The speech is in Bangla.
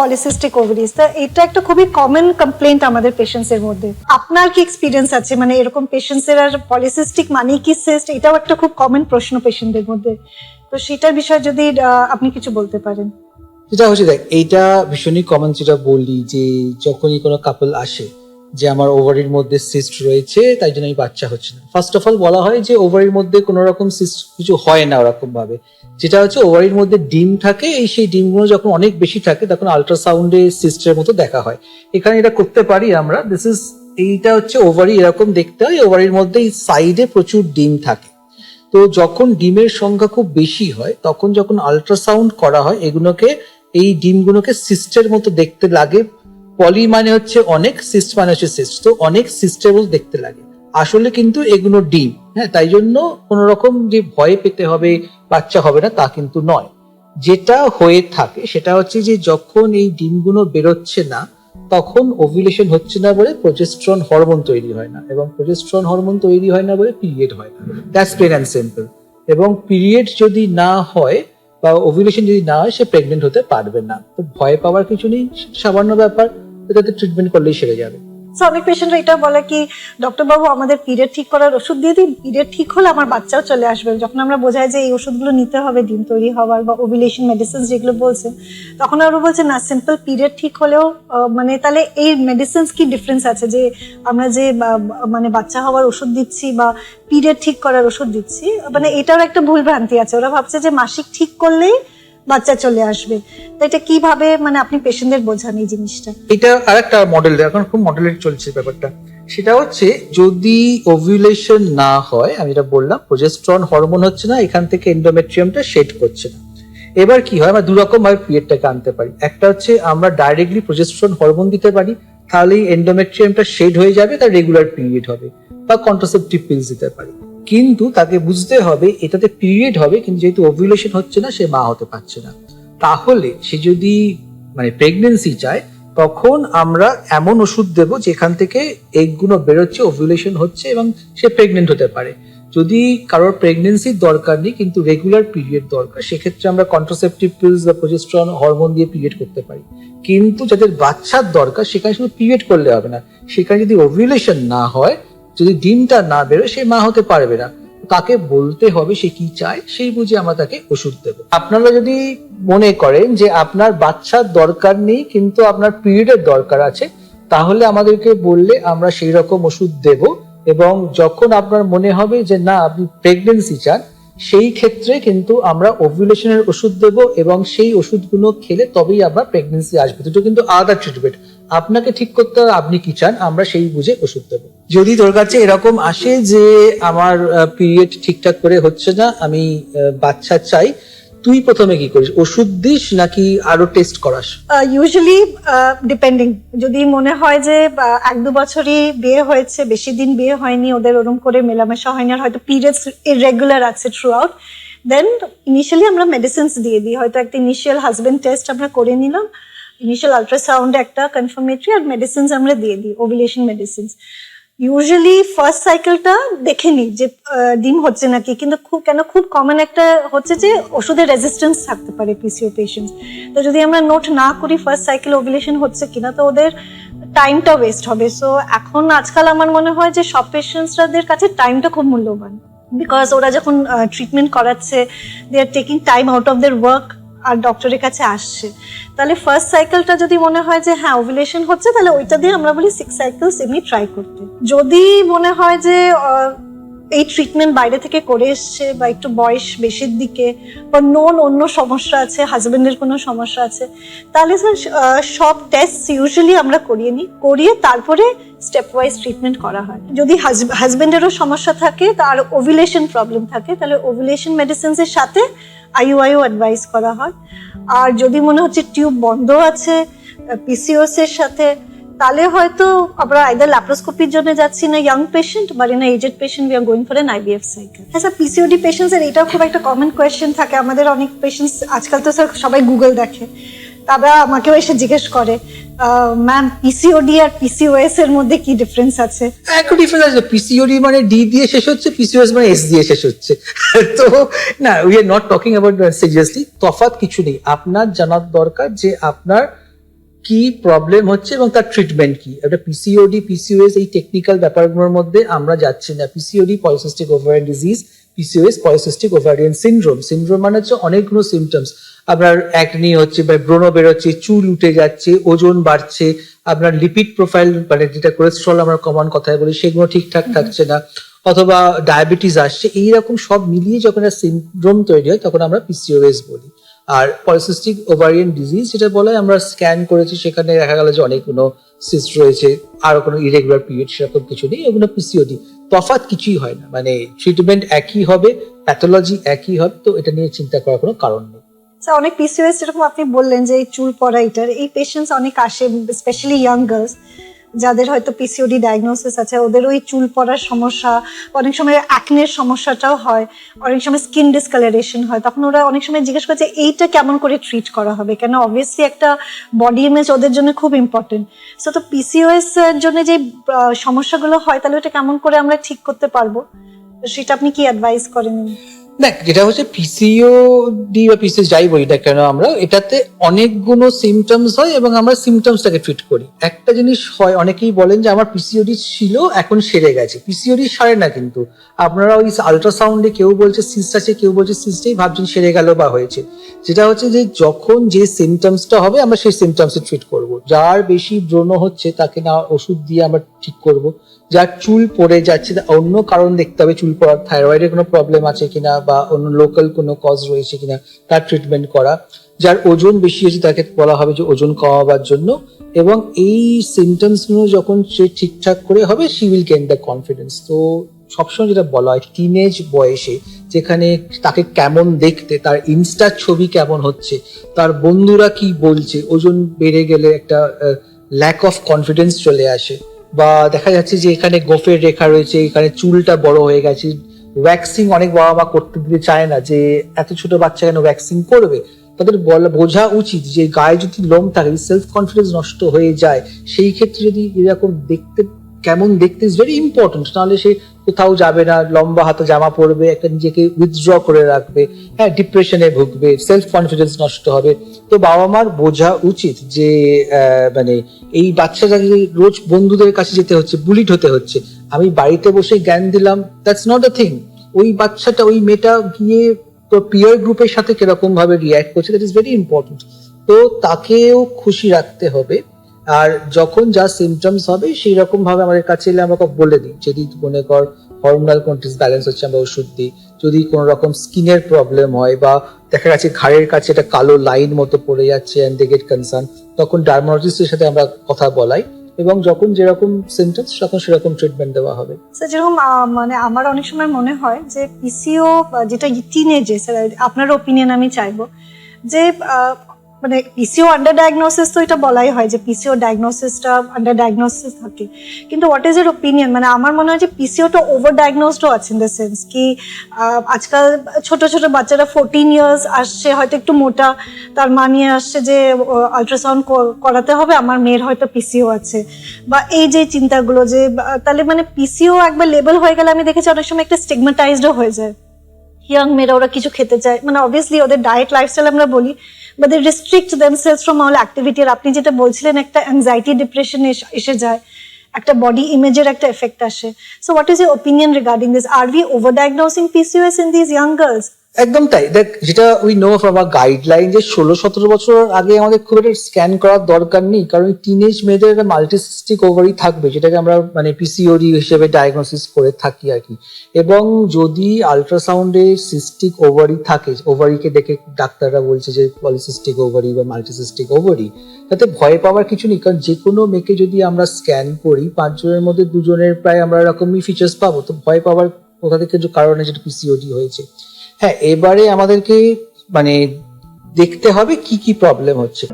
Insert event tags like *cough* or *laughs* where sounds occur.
পলিসিস্টিক ওভারিজ তা এটা একটা খুবই কমন কমপ্লেন্ট আমাদের পেশেন্টসের মধ্যে। আপনার কি এক্সপিরিয়েন্স আছে? মানে এরকম পেশেন্টসের আর পলিসিস্টিক মানে কি সিস্ট এটাও একটা খুব কমন প্রশ্ন পেশেন্টদের মধ্যে। তো সেটার বিষয়ে যদি আপনি কিছু বলতে পারেন। যেটা হচ্ছে দেখ, এইটা ভীষণই কমন যেটা বলি যে যখনই কোনো কাপল আসে যে আমার ওভারির মধ্যে সিস্ট রয়েছে, তাই জন্য আমি বাচ্চা হচ্ছে না। ফার্স্ট অফ অল বলা হয় যে ওভারির মধ্যে কোনো রকম সিস্ট কিছু হয় না ওরকম ভাবে যেটা হচ্ছে ওভারির মধ্যে ডিম থাকে, এই সেই ডিমগুলো যখন অনেক বেশি থাকে, তখন আল্ট্রাসাউন্ডে সিস্টের মতো দেখা হয়। এখানে এটা করতে পারি আমরা দিস ইজ এইটা হচ্ছে ওভারি এরকম দেখতে হয় ওভারির মধ্যে এই সাইডে প্রচুর ডিম থাকে। তো যখন ডিমের সংখ্যা খুব বেশি হয়, তখন যখন আল্ট্রাসাউন্ড করা হয়, এগুলোকে, এই ডিমগুলোকে সিস্টের মতো দেখতে লাগে পলি মানে হচ্ছে অনেক সিস্ট মানে হচ্ছে সিস্ট তো অনেক সিস্টেবল দেখতে লাগে। আসলে কিন্তু এগুলো ডিম হ্যাঁ তাই জন্য কোন রকম যে ভয় পেতে হবে, বাচ্চা হবে না, তা কিন্তু নয়। যেটা হয়ে থাকে সেটা হচ্ছে যে যখন এই ডিমগুলো বেরোচ্ছে না, তখন ওভিলেশন হচ্ছে না বলে প্রোজেস্ট্রন হরমোন তৈরি হয় না এবং প্রোজেস্ট্রন হরমোন তৈরি হয় না বলে পিরিয়ড হয় না। দ্যাটস প্লেন অ্যান্ড সিম্পল এবং পিরিয়ড যদি না হয় বা ওভিলেশন যদি না হয়, সে প্রেগনেন্ট হতে পারবে না। তো ভয় পাওয়ার কিছু নেই, সামান্য ব্যাপার। এটাতে ট্রিটমেন্ট করলেই সেরে যাবে। অনেক পেশেন্টরা এটা বলে কি ডক্টর বাবু আমাদের পিরিয়ড ঠিক করার ওষুধ দিয়ে দিন। পিরিয়ড ঠিক হলে আমার বাচ্চাও চলে আসবে। যখন আমরা বোঝাই যে এই ওষুধগুলো নিতে হবে, ডিম তৈরি হওয়ার বা ওভিলেশন মেডিসিন যেগুলো বলছে, তখন আরও বলছে, না সিম্পল পিরিয়ড ঠিক হলেও মানে তাহলে এই মেডিসিনস কি ডিফারেন্স আছে? যে আমরা যে মানে বাচ্চা হওয়ার ওষুধ দিচ্ছি বা পিরিয়ড ঠিক করার ওষুধ দিচ্ছি মানে এটাও একটা ভুল ভ্রান্তি আছে। ওরা ভাবছে যে মাসিক ঠিক করলেই বাচ্চা চলে আসবে। তো এটা কীভাবে মানে আপনি পেশেন্টদের বোঝান এই জিনিসটা? এটা আরেকটা মডেল এখন খুব মডেলের চলছে ব্যাপারটা। সেটা হচ্ছে, যদি ওভিউলেশন না হয়, আমি এটা বললাম প্রোজেস্ট্রন হরমোন হচ্ছে না, এখান থেকে এন্ডোমেট্রিয়ামটা শেড করছে না। এবার কি হয়, আমরা দু রকম ভাবে পিরিয়ডটাকে আনতে পারি। একটা হচ্ছে, আমরা ডাইরেক্টলি প্রোজেস্ট্রন হরমোন দিতে পারি, তাহলেই এন্ডোমেট্রিয়ামটা শেড হয়ে যাবে, তার রেগুলার পিরিয়ড হবে, বা কন্ট্রাসেপটিভ পিলস দিতে পারি। কিন্তু তাকে বুঝতে হবে, এটাতে পিরিয়ড হবে, কিন্তু যেহেতু ওভিউলেশন হচ্ছে না, সে মা হতে পারছে না। তাহলে সে যদি মানে প্রেগনেন্সি চায়, তখন আমরা এমন ওষুধ দেব যেখান থেকে এগুলো বেরোচ্ছে ওভিউলেশন হচ্ছে এবং সে প্রেগনেন্ট হতে পারে। যদি কারোর প্রেগনেন্সির দরকার নেই, কিন্তু রেগুলার পিরিয়ড দরকার, সেক্ষেত্রে আমরা কন্ট্রাসেপটিভ পিলস বা প্রজেস্ট্রন হরমোন দিয়ে পিরিয়ড করতে পারি। কিন্তু যাদের বাচ্চার দরকার, সেখানে শুধু পিরিয়ড করলে হবে না। সেখানে যদি ওভিউলেশন না হয় যদি ডিমটা না বেরোয় সে মা হতে পারবে না। তাকে বলতে হবে সে কি চায়, সেই বুঝে আমরা তাকে ওষুধ দেব। আপনারা যদি মনে করেন যে আপনার বাচ্চার দরকার নেই, কিন্তু আপনার পিরিয়ডের দরকার আছে, তাহলে আমাদেরকে বললে আমরা সেই রকম ওষুধ দেব এবং যখন আপনার মনে হবে যে না, আপনি প্রেগনেন্সি চান, সেই ক্ষেত্রে কিন্তু আমরা ওভুলেশনের ওষুধ দেব এবং সেই ওষুধগুলো খেলে তবেই আবার প্রেগনেন্সি আসবে। দুটো কিন্তু আলাদা ট্রিটমেন্ট আপনাকে ঠিক করতে হবে আপনি কি চান আমরা সেই বুঝে ওষুধ দেবো। যদি তোর কাছে এরকম আসে যে আমার পিরিয়ড ঠিকঠাক করে হচ্ছে না আমি আহ, বাচ্চা চাই তুই প্রথমে কি করিস? ওষুধ দিস নাকি আরও টেস্ট করাস? ইউজুয়ালি ডিপেন্ডিং যদি মনে হয় যে এক দু বছরই বিয়ে হয়েছে বেশি দিন বিয়ে হয়নি ওদের ওরম করে মেলামেশা হয়নি আর হয়তো পিরিয়ডস ইরেগুলার আছে থ্রু আউট দেন ইনিশিয়ালি আমরা মেডিসিনস দিয়ে দিই। হয়তো একটা ইনিশিয়াল হাজবেন্ড টেস্ট আমরা করে নিলাম ইনিশিয়াল আলট্রাসাউন্ড একটা কনফার্মেটরি আর মেডিসিনস আমরা দিয়ে দিই ওভিলেশন মেডিসিনস ইউজুয়ালি ফার্স্ট সাইকেলটা দেখে নিই যে ডিম হচ্ছে নাকি, কিন্তু খুব, কেন খুব কমন একটা হচ্ছে যে ওষুধের রেজিস্ট্যান্স থাকতে পারে পিসিও পেশেন্টস তো যদি আমরা নোট না করি ফার্স্ট সাইকেল ওভিলেশন হচ্ছে কিনা, তো ওদের টাইমটা ওয়েস্ট হবে। সো এখন আজকাল আমার মনে হয় যে সব পেশেন্টসরাদের কাছে টাইমটা খুব মূল্যবান। বিকজ ওরা যখন ট্রিটমেন্ট করাচ্ছে they are taking time out of their work আর ডক্টরের কাছে আসছে। তাহলে ফার্স্ট সাইকেলটা যদি মনে হয় যে হ্যাঁ ওভিলেশন হচ্ছে, তাহলে ওইটা দিয়ে আমরা বলি সিক্স সাইকেলস এমনি ট্রাই করতে। যদি মনে হয় যে এই ট্রিটমেন্ট বাইরে থেকে করে এসছে বা একটু বয়স বেশির দিকে বা নোন অন্য সমস্যা আছে হাজবেন্ডের কোনো সমস্যা আছে, তাহলে স্যার সব টেস্ট ইউজুয়ালি আমরা করিয়ে নিই। করিয়ে তারপরে স্টেপ ওয়াইজ ট্রিটমেন্ট করা হয়। যদি হাজবেন্ডেরও সমস্যা থাকে তার ওভিলেশন প্রবলেম থাকে, তাহলে ওভিলেশন মেডিসিনস এর সাথে আইইউ অ্যাডভাইস করা হয়। আর যদি মনে হচ্ছে টিউব বন্ধ আছে পিসিওসের সাথে তাহলে হয়তো আমরা আইদার ল্যাপ্রোস্কোপির জন্য যাচ্ছি না ইয়াং পেশেন্ট বা in aged patient we are going for an IVF cycle হ্যাঁ স্যার পিসিওডি পেশেন্টস এর এটাও খুব একটা কমন কোয়েশ্চেন থাকে। আমাদের অনেক পেশেন্টস আজকাল তো স্যার সবাই গুগল দেখে। তারা আমাকেও এসে জিজ্ঞেস করে ম্যাম পিসিওডি আর পিসিওএস এর মধ্যে কি ডিফারেন্স আছে? একটু ডিফারেন্স আছে। পিসিওডি মানে ডি দিয়ে শেষ হচ্ছে পিসিওএস মানে এস দিয়ে শেষ হচ্ছে। *laughs* তো, না we are not talking about seriously তফাৎ কিছু নেই। আপনার জানার দরকার যে আপনার কি প্রবলেম হচ্ছে এবং তার ট্রিটমেন্ট কি? একটা পিসিওডি পিসিওএস এই টেকনিক্যাল ব্যাপারগুলোর মধ্যে আমরা যাচ্ছি না। PCOD polycystic ovarian disease PCOS polycystic ovarian syndrome syndrome মানে হচ্ছে অনেকগুলো সিমটমস আপনার অ্যাকনি হচ্ছে বা ব্রণ বেরোচ্ছে চুল উঠে যাচ্ছে ওজন বাড়ছে আপনার লিপিড প্রোফাইল মানে যেটা কোলেস্ট্রল আমরা কমন কথায় বলি সেগুলো ঠিকঠাক থাকছে না। অথবা ডায়াবেটিস আসছে এইরকম সব মিলিয়ে যখন সিনড্রোম তৈরি হয় তখন আমরা পিসিওএস বলি। আর পলিসিস্টিক ওভারিয়ান ডিজিজ যেটা বলা, আমরা স্ক্যান করেছি, সেখানে দেখা গেল যে অনেকগুলো সিস্ট রয়েছে, আরও কোনো ইরেগুলার পিরিয়ড সেরকম কিছু নেই, এগুলো পিসিওডি তফাৎ কিছুই হয় না মানে ট্রিটমেন্ট একই হবে প্যাথোলজি একই হবে, তো এটা নিয়ে চিন্তা করার কোনো কারণ নেই। স্যার অনেক পিসিওএস যেরকম আপনি বললেন যে চুল পড়া, এটার এই পেশেন্টস অনেক আসে স্পেশালি ইয়াং গার্লস যাদের হয়তো পিসিওডি ডায়াগনোসিস আছে, ওদের ওই চুল পড়ার সমস্যা, অনেক সময় অ্যাকনের সমস্যাটাও হয়, অনেক সময় স্কিন ডিসকালারেশন হয়। তখন ওরা অনেক সময় জিজ্ঞেস করছে এইটা কেমন করে ট্রিট করা হবে? কেন অবভিয়াসলি একটা বডি ইমেজ ওদের জন্য খুব ইম্পর্টেন্ট সো তো পিসিওএস এর জন্য যে সমস্যাগুলো হয়, তাহলে ওটা কেমন করে আমরা ঠিক করতে পারব? সেটা আপনি কি অ্যাডভাইস করেন? দেখ যেটা হচ্ছে পিসিওডি বা পিসিএস যাই বলি না কেন আমরা, এটাতে অনেকগুলো সিমটমস হয় এবং আমরা সিমটমসটাকে ট্রিট করি। একটা জিনিস হয়, অনেকেই বলেন যে আমার পিসিওডি ছিল, এখন সেরে গেছে। পিসিওডি সারে না কিন্তু। আপনারা ওই আল্ট্রাসাউন্ডে কেউ বলছে সিস্ট আছে, কেউ বলছে সিস্টেই ভাবছেন সেরে গেল বা হয়েছে। যেটা হচ্ছে যে যখন যে সিমটমসটা হবে, আমরা সেই সিমটমসে ট্রিট করব। যার বেশি ব্রণ হচ্ছে, তাকে না ওষুধ দিয়ে আমরা ঠিক করব। যার চুল পড়ে যাচ্ছে অন্য কারণ দেখতে হবে, চুল পড়ার থাইরয়েডের কোনো প্রবলেম আছে কিনা বা অন্য লোকাল কোনো কজ রয়েছে কিনা তার ট্রিটমেন্ট করা, যার ওজন বেশি হয়েছে তাকে বলা হবে যে ওজন কমাবার জন্য এবং এই সিমটমসগুলো যখন সে ঠিকঠাক করে হবে she will gain the confidence তো সবসময় যেটা বলা হয় টিনেজ বয়সে যেখানে তাকে কেমন দেখতে, তার ইনস্টার ছবি কেমন হচ্ছে, তার বন্ধুরা কি বলছে, ওজন বেড়ে গেলে একটা ল্যাক অফ কনফিডেন্স চলে আসে বা দেখা যাচ্ছে যে এখানে গোফের রেখা রয়েছে, এখানে চুলটা বড় হয়ে গেছে ওয়্যাক্সিং অনেক বাবা মা করতে দিতে চায় না যে এত ছোট বাচ্চা কেন ওয়্যাক্সিং করবে? তাদের বলা, বোঝা উচিত যে গায়ে যদি লোম থাকে সেলফ কনফিডেন্স নষ্ট হয়ে যায়, সেই ক্ষেত্রে যদি এরকম দেখতে কেমন দেখতে ইজ ভেরি ইম্পর্টেন্ট নাহলে সে কোথাও যাবে না, লম্বা হাতে জামা পরবে, একটা নিজেকে উইথড্র করে রাখবে হ্যাঁ ডিপ্রেশনে ভুগবে সেলফ কনফিডেন্স নষ্ট হবে। তো বাবা মার বোঝা উচিত যে মানে এই বাচ্চাটাকে রোজ বন্ধুদের কাছে যেতে হচ্ছে বুলিট হতে হচ্ছে। আমি বাড়িতে বসে জ্ঞান দিলাম দ্যাটস নট আ থিং ওই বাচ্চাটা, ওই মেয়েটা গিয়ে পিয়ার গ্রুপের সাথে কীরকম ভাবে রিয়াক্ট করছে দ্যাট ইজ ভেরি ইম্পর্টেন্ট তো তাকেও খুশি রাখতে হবে। আর যখন যা সিমটমস হবে সেই রকম ভাবে আমাদের কাছে এলে আমরা বলে দিই। যদি মনে কর হরমোনাল কোন ডিসব্যালেন্স হচ্ছে, আমরা ওষুধ দিই। যদি কোনো রকম স্কিনের প্রবলেম হয় বা দেখা গেছে ঘাড়ের কাছে একটা কালো লাইন মতো পড়ে যাচ্ছে অ্যান্ড দে গেট কনসার্ন তখন ডার্মালজিস্টের সাথে আমরা কথা বলাই এবং যখন যেরকম সিমটমস তখন সেরকম ট্রিটমেন্ট দেওয়া হবে। স্যার যেরকম মানে আমার অনেক সময় মনে হয় যে পিসিও যেটা টিনেজে স্যার আপনার ওপিনিয়ন আমি চাইব যে মানে পিসিও আন্ডার ডায়াগনোসিস তো এটা বলাই হয় যে পিসিও ডায়াগনোসিসটা আন্ডার ডায়াগনোসিস থাকে। কিন্তু হোয়াট ইজ এর ওপিনিয়ন মানে আমার মনে হয় যে পিসিওটা ওভার ডায়াগনোসডও আছে ইন দ্য সেন্স কি আজকাল ছোট ছোট বাচ্চারা ফোরটিন ইয়ার্স আসছে, হয়তো একটু মোটা, তার মা নিয়ে আসছে যে আলট্রাসাউন্ড করাতে হবে, আমার মেয়ের হয়তো পিসিও আছে। বা এই যে চিন্তাগুলো যে তাহলে মানে পিসিও একবার লেবেল হয়ে গেলে আমি দেখেছি অনেক সময় একটা স্টিগমাটাইজডও হয়ে যায়। ইয়াং মেয়েরা ওরা কিছু খেতে চায়। মানে অবভিয়াসলি ওদের ডায়েট লাইফস্টাইল আমরা বলি বা they restrict themselves from all activity আর আপনি যেটা বলছিলেন, একটা অ্যাংজাইটি ডিপ্রেশন এসে যায়, একটা বডি ইমেজের একটা এফেক্ট আসে। So what is your opinion regarding this are we over diagnosing PCOS in this young girls একদম তাই। দেখ, যেটা we know from a guideline যে ষোলো সতেরো বছর আগে আমাদের খুব একটা স্ক্যান করার দরকার নেই, কারণ টিনেজ মেয়েদের একটা মাল্টিসিস্টিক ওভারি থাকবে, যেটাকে আমরা মানে পিসিওডি হিসেবে ডায়াগনোসিস করে থাকি আর কি। এবং যদি আলট্রাসাউন্ডে সিস্টিক ওভারি থাকে ওভারিকে দেখে ডাক্তাররা বলছে যে পলিসিস্টিক ওভারি বা মাল্টিসিস্টিক ওভারি তাতে ভয় পাওয়ার কিছু নেই, কারণ যে কোনো মেয়েকে যদি আমরা স্ক্যান করি, পাঁচজনের মধ্যে দুজনের প্রায় আমরা এরকমই ফিচার্স পাবো, তো ভয় পাওয়ার কোথা থেকে কারণে যেটা পিসিওডি হয়েছে। হ্যাঁ এবারে আমাদেরকে মানে দেখতে হবে কি কি প্রবলেম হচ্ছে।